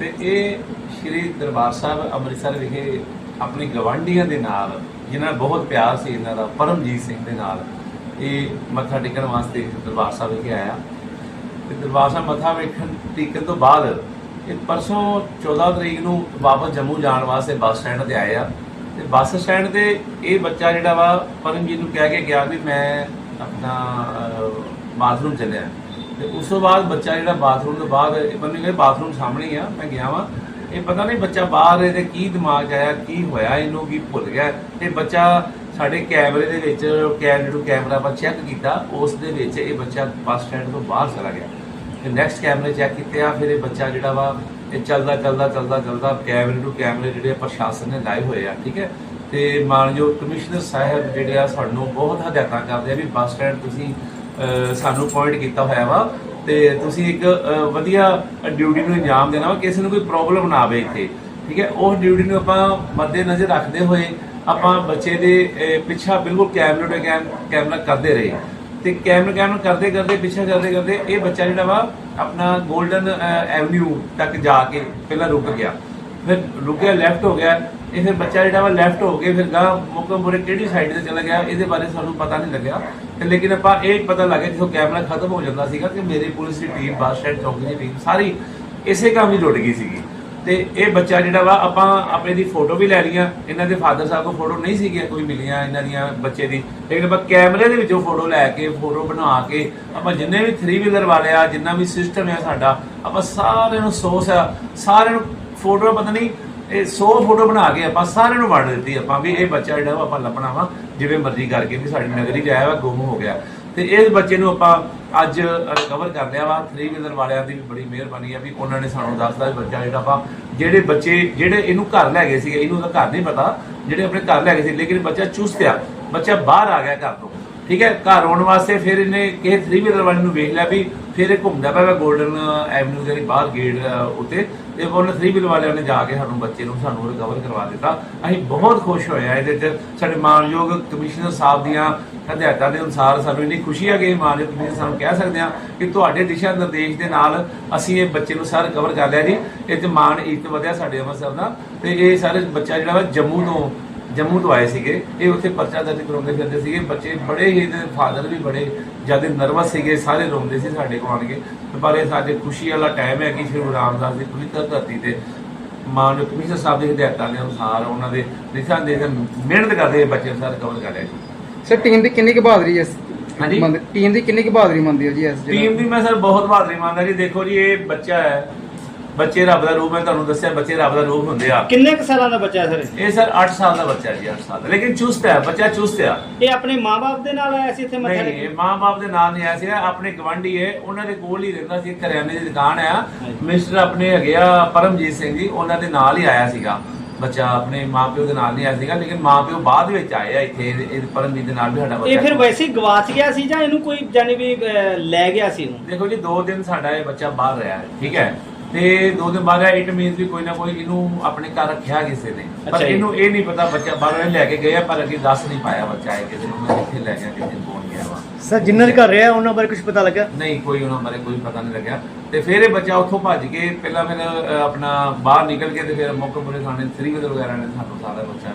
ਤੇ ਇਹ ਸ਼੍ਰੀ ਦਰਬਾਰ ਸਾਹਿਬ ਅੰਮ੍ਰਿਤਸਰ ਵਿਖੇ ਆਪਣੀ ਗਵਾਂਢੀਆਂ ਦੇ ਨਾਲ, ਜਿਨ੍ਹਾਂ ਨਾਲ ਬਹੁਤ ਪਿਆਰ ਸੀ, ਇਹਨਾਂ ਦਾ ਪਰਮਜੀਤ ਸਿੰਘ ਦੇ ਨਾਲ, ਇਹ ਮੱਥਾ ਟੇਕਣ ਵਾਸਤੇ ਦਰਬਾਰ ਸਾਹਿਬ ਵਿਖੇ ਆਇਆ। ਤੇ ਦਰਬਾਰ ਸਾਹਿਬ ਮੱਥਾ ਵੇਖਣ, ਟੇਕਣ ਤੋਂ ਬਾਅਦ ਇਹ ਪਰਸੋਂ 14 ਤਰੀਕ ਨੂੰ ਵਾਪਸ ਜੰਮੂ ਜਾਣ ਵਾਸਤੇ ਬੱਸ ਸਟੈਂਡ ਤੇ ਆਏ ਆ। ਤੇ ਬੱਸ ਸਟੈਂਡ ਤੇ ਇਹ ਬੱਚਾ ਜਿਹੜਾ ਵਾ, ਪਰਮਜੀਤ ਨੂੰ ਕਹਿ ਕੇ ਗਿਆ ਵੀ ਮੈਂ ਆਪਣਾ ਬਾਥਰੂਮ ਚੱਲਿਆ। ਤੇ ਉਸ ਤੋਂ ਬਾਅਦ ਬੱਚਾ ਜਿਹੜਾ ਬਾਥਰੂਮ ਤੋਂ ਬਾਅਦ, ਇਹ ਬੰਦੇ ਕਹਿੰਦੇ ਬਾਥਰੂਮ ਸਾਹਮਣੇ ਹੀ ਆ, ਮੈਂ ਗਿਆ ਵਾਂ। ਇਹ ਪਤਾ ਨਹੀਂ ਬੱਚਾ ਬਾਹਰ ਇਹਦੇ ਕੀ ਦਿਮਾਗ ਆਇਆ, ਕੀ ਹੋਇਆ, ਇਹਨੂੰ ਕੀ ਭੁੱਲ ਗਿਆ। ਇਹ ਬੱਚਾ ਸਾਡੇ ਕੈਮਰੇ ਦੇ ਵਿੱਚ, ਕੈਮਰੇ ਨੂੰ ਕੈਮਰਾ ਆਪਾਂ ਚੈੱਕ ਕੀਤਾ, ਉਸ ਦੇ ਵਿੱਚ ਇਹ ਬੱਚਾ ਬੱਸ ਸਟੈਂਡ ਤੋਂ ਬਾਹਰ ਚਲਾ ਗਿਆ। ਤੇ ਨੈਕਸਟ ਕੈਮਰੇ ਚੈੱਕ ਕੀਤੇ ਆ, ਫਿਰ ਇਹ ਬੱਚਾ ਜਿਹੜਾ ਵਾ, ਇਹ ਚੱਲਦਾ ਚੱਲਦਾ ਚੱਲਦਾ ਚੱਲਦਾ ਕੈਮਰੇ ਟੂ ਕੈਮਰੇ ਜਿਹੜੇ ਪ੍ਰਸ਼ਾਸਨ ਨੇ ਲਾਏ ਹੋਏ ਆ, ਠੀਕ ਹੈ। ਤੇ ਮਾਨਯੋਗ ਕਮਿਸ਼ਨਰ ਸਾਹਿਬ ਜਿਹੜੇ ਆ ਸਾਨੂੰ ਬਹੁਤ ਹਦਾਇਤਾਂ ਕਰਦੇ ਆ ਵੀ ਬੱਸ ਸਟੈਂਡ ਤੁਸੀਂ ਸਾਨੂੰ ਪੁਆਇੰਟ ਕੀਤਾ ਹੋਇਆ ਵਾ ਤੇ ਤੁਸੀਂ ਇੱਕ ਵਧੀਆ ਡਿਊਟੀ ਨੂੰ ਇੰਜਾਮ ਦੇਣਾ ਵਾ, ਕਿਸੇ ਨੂੰ ਕੋਈ ਪ੍ਰੋਬਲਮ ਨਾ ਆਵੇ ਇੱਥੇ, ਠੀਕ ਹੈ? ਉਸ ਡਿਊਟੀ ਨੂੰ ਆਪਾਂ ਮੱਦੇ ਨਜ਼ਰ ਰੱਖਦੇ ਹੋਏ ਆਪਾਂ ਬੱਚੇ ਦੇ ਪਿੱਛਾ ਬਿਲਕੁਲ ਕੈਮਰੇ ਤੇ ਕੈਮ- ਕੈਮਰਾ ਕਰਦੇ ਰਹੇ। ਤੇ ਕੈਮਰਾ ਕੈਮਰਾ ਕਰਦੇ ਕਰਦੇ, ਪਿੱਛਾ ਕਰਦੇ ਕਰਦੇ ਇਹ ਬੱਚਾ ਜਿਹੜਾ ਵਾ ਆਪਣਾ 골ਡਨ ਐਵਨਿਊ ਤੱਕ ਜਾ ਕੇ ਪਹਿਲਾਂ ਰੁਕ ਗਿਆ। ਫਿਰ ਰੁਕਿਆ ਲੈਫਟ ਹੋ ਗਿਆ। ਇਹ ਫਿਰ ਬੱਚਾ ਜਿਹੜਾ ਵਾ ਲੈਫਟ ਹੋ ਕੇ ਫਿਰ ਗਾ ਮੁਕਮਪੁਰੇ ਕਿਹੜੀ ਸਾਈਡ ਤੇ ਚਲਾ ਗਿਆ, ਇਹਦੇ ਬਾਰੇ ਸਾਨੂੰ ਪਤਾ ਨਹੀਂ ਲੱਗਿਆ। ਤੇ ਲੇਕਿਨ ਆਪਾਂ ਇਹ ਪਤਾ ਲੱਗਿਆ ਜਦੋਂ ਕੈਮਰਾ ਖਤਮ ਹੋ ਜਾਂਦਾ ਸੀਗਾ ਕਿ ਮੇਰੀ ਪੁਲਿਸ ਦੀ ਟੀਮ ਬੱਸ ਸਟੈਂਡ ਚੌਂਕੀ ਦੀ ਟੀਮ ਸਾਰੀ ਇਸੇ ਕੰਮ ਹੀ ਜੁੜ ਗਈ ਸੀਗੀ। ਤੇ ਇਹ ਬੱਚਾ ਜਿਹੜਾ ਵਾ ਆਪਾਂ ਆਪਣੇ ਦੀ ਫੋਟੋ ਵੀ ਲੈ ਲਈਆਂ, ਇਹਨਾਂ ਦੇ ਫਾਦਰ ਸਾਹਿਬ ਕੋਲ ਫੋਟੋ ਨਹੀਂ ਸੀਗੀ ਕੋਈ ਮਿਲੀਆਂ ਇਹਨਾਂ ਦੀਆਂ ਬੱਚੇ ਦੀ। ਲੇਕਿਨ ਆਪਾਂ ਕੈਮਰੇ ਦੇ ਵਿੱਚੋਂ ਫੋਟੋ ਲੈ ਕੇ ਫੋਟੋ ਬਣਾ ਕੇ, ਆਪਾਂ ਜਿੰਨੇ ਵੀ 3 ਵੀਲਰ ਵਾਲੇ ਆ, ਜਿੰਨਾ ਵੀ ਸਿਸਟਮ ਆ ਸਾਡਾ, ਆਪਾਂ ਸਾਰਿਆਂ ਨੂੰ ਸੋਸ ਆ, ਸਾਰਿਆਂ ਨੂੰ ਫੋਟੋ ਪਤਾ ਨਹੀਂ ਇਹ 100 ਫੋਟੋ ਬਣਾ ਕੇ ਆਪਾਂ ਸਾਰਿਆਂ ਨੂੰ ਵੰਡ ਦਿੱਤੀ, ਆਪਾਂ ਵੀ ਇਹ ਬੱਚਾ ਜਿਹੜਾ ਆਪਾਂ ਲੱਭਣਾ ਵਾ, ਜਿਵੇਂ ਮਰਜ਼ੀ ਕਰਕੇ ਵੀ ਸਾਡੀ ਨਗਰੀ ਚ ਵਾ, ਗੁੰਮ ਹੋ ਗਿਆ। ਤੇ ਇਸ ਬੱਚੇ ਨੂੰ ਆਪਾਂ ਅੱਜ ਰਿਕਵਰ ਕਰ ਲਿਆ ਵਾ 3 ਵੀਲਰ ਵਾਲਿਆਂ ਦੀ ਵੀ ਬੜੀ ਮਿਹਰਬਾਨੀ ਆ ਵੀ ਉਹਨਾਂ ਨੇ ਸਾਨੂੰ ਦੱਸਦਾ ਬੱਚਾ ਜਿਹੜਾ ਵਾ, ਜਿਹੜੇ ਬੱਚੇ, ਜਿਹੜੇ ਇਹਨੂੰ ਘਰ ਲੈ ਗਏ ਸੀਗੇ, ਇਹਨੂੰ ਤਾਂ ਘਰ ਨਹੀਂ ਪਤਾ, ਜਿਹੜੇ ਆਪਣੇ ਘਰ ਲੈ ਗਏ ਸੀ, ਲੇਕਿਨ ਬੱਚਾ ਚੁਸਤ ਆ, ਬੱਚਾ ਬਾਹਰ ਆ ਗਿਆ ਘਰ ਤੋਂ। ਠੀਕ ਹੈ, ਘਰ ਆਉਣ ਵਾਸਤੇ ਫਿਰ ਇਹਨੇ ਕਿਸੇ 3 ਵੀਲਰ ਵਾਲੇ ਨੂੰ ਵੇਖ ਲਿਆ ਵੀ ਫਿਰ ਇਹ ਘੁੰਮਦਾ ਪਿਆ ਵਾ 골ਡਨ ਐਵਨਿਊ ਦੇ ਬਾਹਰ ਗੇਟ ਉੱਤੇ। ਤੇ ਉਹਨੇ 3 ਵੀਲਰ ਵਾਲਿਆਂ ਨੇ ਜਾ ਕੇ ਸਾਨੂੰ ਬੱਚੇ ਨੂੰ ਸਾਨੂੰ ਰਿਕਵਰ ਕਰਵਾ ਦਿੱਤਾ। ਅਸੀਂ ਬਹੁਤ ਖੁਸ਼ ਹੋਏ ਆ ਇਹਦੇ ਚ। ਸਾਡੇ ਮਾਨਯੋਗ ਕਮਿਸ਼ਨਰ ਸਾਹਿਬ ਦੀਆਂ ਹਦਾਇਤਾਂ ਦੇ ਅਨੁਸਾਰ ਸਾਨੂੰ ਇੰਨੀ ਖੁਸ਼ੀ ਹੈ ਕਿ ਇਹ ਮਾਨਯੋਗ ਕਮਿਸ਼ਨਰ ਸਾਨੂੰ ਕਹਿ ਸਕਦੇ ਆ ਕਿ ਤੁਹਾਡੇ ਦਿਸ਼ਾ ਨਿਰਦੇਸ਼ ਦੇ ਨਾਲ ਅਸੀਂ ਇਹ ਬੱਚੇ ਨੂੰ ਸਾਰਾ ਰਿਕਵਰ ਕਰ ਲਿਆ ਜੀ। ਇਹ ਤੇ ਮਾਨ ਇੱਜ਼ਤ ਵਧਿਆ ਸਾਡੇ ਅੰਮ੍ਰਿਤਸਰ ਦਾ। ਤੇ ਇਹ ਸਾਰੇ ਬੱਚਾ ਜਿਹੜਾ ਵਾ ਜੰਮੂ ਤੋਂ ਜੰਮੂ ਤੋਂ ਆਏ ਸੀਗੇ ਇਹ ਉੱਥੇ ਪਰਚਾ ਦਰਜ ਕਰਾਉਂਦੇ ਫਿਰਦੇ ਸੀਗੇ। ਬੱਚੇ ਬੜੇ ਹੀ ਇਹਦੇ ਫਾਦਰ ਵੀ ਬੜੇ ਜ਼ਿਆਦਾ ਨਰਵਸ ਸੀਗੇ ਸਾਰੇ ਰੋਂਦੇ ਸੀ ਸਾਡੇ ਕੋਲ ਆਣ ਕੇ। ਪਰ ਇਹ ਸਾਡੇ ਖੁਸ਼ੀ ਵਾਲਾ ਟਾਈਮ ਹੈ ਕਿ ਸ਼੍ਰੀ ਰਾਮਦਾਸ ਦੀ ਪਵਿੱਤਰ ਧਰਤੀ ਤੇ ਮਾਨਯੋਗ ਕਮਿਸ਼ਨਰ ਸਾਹਿਬ ਦੇ ਹਦਾਇਤਾਂ ਦੇ ਅਨੁਸਾਰ ਉਹਨਾਂ ਦੇ ਦਿਸ਼ਾ ਦੇ ਮਿਹਨਤ ਕਰਦੇ ਬੱਚੇ ਸਾਰ ਕਵਰ ਕਰ ਲਿਆ ਜੀ। ਸਰ ਟੀਮ ਦੀ ਕਿੰਨੀ ਕੁ ਬਹਾਦਰੀ ਹੈ ਹਾਂਜੀ। ਟੀਮ ਦੀ ਕਿੰਨੀ ਕੁ ਬਹਾਦਰੀ ਮੰਨਦੀ ਹੋ ਜੀ ਇਸ ਟੀਮ ਦੀ ਮੈਂ ਸਰ ਬਹੁਤ ਬਹਾਦਰੀ ਮੰਨਦਾ ਜੀ। ਦੇਖੋ ਜੀ ਇਹ ਬੱਚਾ ਹੈ ਬੱਚੇ ਰੱਬ ਦਾ ਰੂਪ ਮੈਂ ਤੁਹਾਨੂੰ ਦੱਸਿਆ ਬੱਚੇ ਰੱਬ ਦਾ ਰੂਪ ਹੁੰਦੇ ਆ। ਕਿੰਨੇ ਕੁ ਸਾਲਾਂ ਦਾ ਬੱਚਾ ਹੈ ਸਰ? ਇਹ ਸਰ 8 ਸਾਲ ਦਾ ਬੱਚਾ ਜੀ 8 ਸਾਲ ਦਾ। ਲੇਕਿਨ ਚੁਸਤ ਹੈ ਬੱਚਾ ਚੁਸਤ ਆ। ਇਹ ਆਪਣੇ ਮਾਪੇ ਦੇ ਨਾਲ ਆਇਆ ਸੀ ਇੱਥੇ ਮੱਥਾ ਨਹੀਂ ਇਹ ਮਾਂ-ਬਾਪ ਦੇ ਨਾਲ ਨਹੀਂ ਆਇਆ ਸੀ। ਆਪਣੇ ਗਵੰਡੀ ਹੈ ਉਹਨਾਂ ਦੇ ਕੋਲ ਹੀ ਰਹਿੰਦਾ ਸੀ ਕਰਿਆਨੇ ਦੀ ਦੁਕਾਨ ਆ। ਮਿਸਟਰ ਆਪਣੇ ਹੈਗੇ ਆ ਪਰਮਜੀਤ ਸਿੰਘ ਜੀ ਉਹਨਾਂ ਦੇ ਨਾਲ ਹੀ ਆਇਆ ਸੀਗਾ। ਬੱਚਾ ਆਪਣੇ ਮਾਪਿਓ ਦੇ ਨਾਲ ਨਹੀਂ ਆਇਆ ਸੀਗਾ ਲੇਕਿਨ ਮਾਪਿਓ ਬਾਅਦ ਵਿੱਚ ਆਏ ਆ ਇੱਥੇ ਇਹ ਪਰਮਜੀਤ ਦੇ ਨਾਲ ਵੀ ਸਾਡਾ ਇਹ ਫਿਰ ਬੱਚਾ ਵੈਸੇ ਹੀ ਗਵਾਚ ਗਿਆ ਸੀ ਜਾਂ ਇਹਨੂੰ ਕੋਈ ਜਾਨੀ ਵੀ ਲੈ ਗਿਆ ਸੀ ਇਹਨੂੰ? ਦੇਖੋ ਜੀ 2 ਦਿਨ ਸਾਡਾ ਇਹ ਬੱਚਾ ਬਾਹਰ ਰਿਹਾ ਹੈ ਠੀਕ ਹੈ? ਤੇ ਦੋ ਦਿਨ ਬਾਅਦ ਇਟ ਮੀਨਸ ਵੀ ਕੋਈ ਨਾ ਕੋਈ ਇਹਨੂੰ ਆਪਣੇ ਘਰ ਰੱਖਿਆ ਕਿਸੇ ਨੇ। ਪਰ ਅੱਛਾ ਜੀ। ਇਹਨੂੰ ਇਹ ਨਹੀਂ ਪਤਾ ਬੱਚਾ ਬਾਹਰ ਲੈ ਕੇ ਗਏ ਆ ਪਰ ਅੱਗੇ ਦੱਸ ਨਹੀਂ ਪਾਇਆ ਬੱਚਾ ਇਹ ਕਿਸੇ ਨੂੰ ਮੈਂ ਕਿੱਥੇ ਲੈ ਗਿਆ ਕਿੱਥੇ ਪਹੁੰਚ ਗਿਆ ਵਾ। ਸਰ ਜਿੰਨਾਂ ਦੇ ਘਰ ਰਿਹਾ ਉਹਨਾਂ ਬਾਰੇ ਕੁਝ ਪਤਾ ਲੱਗਾ? ਨਹੀਂ ਕੋਈ ਉਹਨਾਂ ਬਾਰੇ ਕੋਈ ਪਤਾ ਨਹੀਂ ਲੱਗਿਆ। ਤੇ ਫਿਰ ਇਹ ਬੱਚਾ ਉੱਥੋਂ ਭੱਜ ਕੇ ਪਹਿਲਾਂ ਫਿਰ ਅਹ, ਆਪਣਾ ਬਾਹਰ ਨਿਕਲ ਕੇ ਤੇ ਫਿਰ ਮੋਕਮਪੁਰੇ ਥਾਣੇ ਸ੍ਰੀ ਵੀਲਰ ਵਗੈਰਾ ਨੇ ਸਾਨੂੰ ਸਾਰਾ ਬੱਚਾ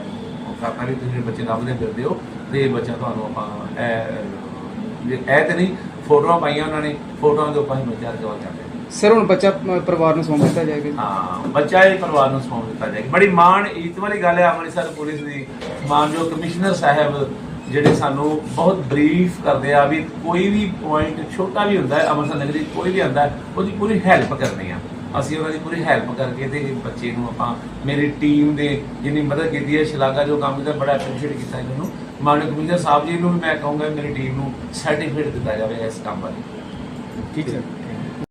ਉਹ ਕਰਤਾ ਵੀ ਤੁਸੀਂ ਬੱਚੇ ਲੱਭਦੇ ਫਿਰਦੇ ਹੋ ਤੇ ਇਹ ਬੱਚਾ ਤੁਹਾਨੂੰ ਆਪਾਂ ਇਹ ਇਹ ਤੇ ਨਹੀਂ ਫੋਟੋਆਂ ਪਾਈਆਂ ਉਹਨਾਂ ਨੇ ਫੋਟੋਆਂ ਦੇ ਉੱਪਰ ਹੀ ਬੱਚਾ ਰਿਕਵਰ ਕਰ ਲਿਆ ਸਰ ਹੁਣ ਬੱਚਾ ਅ, ਪਰਿਵਾਰ ਨੂੰ ਸੌਂਪ ਦਿੱਤਾ ਜਾਏਗਾ ਜੀ। ਹਾਂ ਬੱਚਾ ਇਹ ਪਰਿਵਾਰ ਨੂੰ ਸੌਂਪ ਦਿੱਤਾ ਜਾਏਗਾ। ਬੜੀ ਮਾਣ ਇੱਜ਼ਤ ਵਾਲੀ ਗੱਲ ਹੈ ਅੰਮ੍ਰਿਤਸਰ ਪੁਲਿਸ ਦੀ। ਮਾਨਯੋਗ ਕਮਿਸ਼ਨਰ ਸਾਹਿਬ ਜਿਹੜੇ ਸਾਨੂੰ ਬਹੁਤ ਬਰੀਫ ਕਰਦੇ ਆ ਵੀ ਕੋਈ ਵੀ ਪੁਆਇੰਟ ਛੋਟਾ ਵੀ ਹੁੰਦਾ ਹੈ ਅੰਮ੍ਰਿਤਸਰ ਨਗਰੀ ਕੋਈ ਵੀ ਆਉਂਦਾ ਹੈ, ਉਹਦੀ ਪੂਰੀ ਹੈਲਪ ਕਰਨੀ ਆ। ਅਸੀਂ ਉਹਨਾਂ ਦੀ ਪੂਰੀ ਹੈਲਪ ਕਰਕੇ ਤੇ ਇਹ ਬੱਚੇ ਨੂੰ ਆਪਾਂ ਮੇਰੀ ਟੀਮ ਦੇ ਜਿੰਨੀ ਮਦਦ ਕੀਤੀ ਹੈ ਸ਼ਲਾਘਾ ਜੋ ਕੰਮ ਕੀਤਾ ਬੜਾ ਐਪਰੀਸ਼ੀਏਟ ਕੀਤਾ ਇਹਨਾਂ ਨੂੰ। ਮਾਨਯੋਗ ਕਮਿਸ਼ਨਰ ਸਾਹਿਬ ਜੀ ਨੂੰ ਵੀ ਮੈਂ ਕਹੂੰਗਾ ਮੇਰੀ ਟੀਮ ਨੂੰ ਸਰਟੀਫਿਕੇਟ ਦਿੱਤਾ ਜਾਵੇ ਇਸ ਕੰਮ ਬਾਰੇ। ਠੀਕ ਸਰ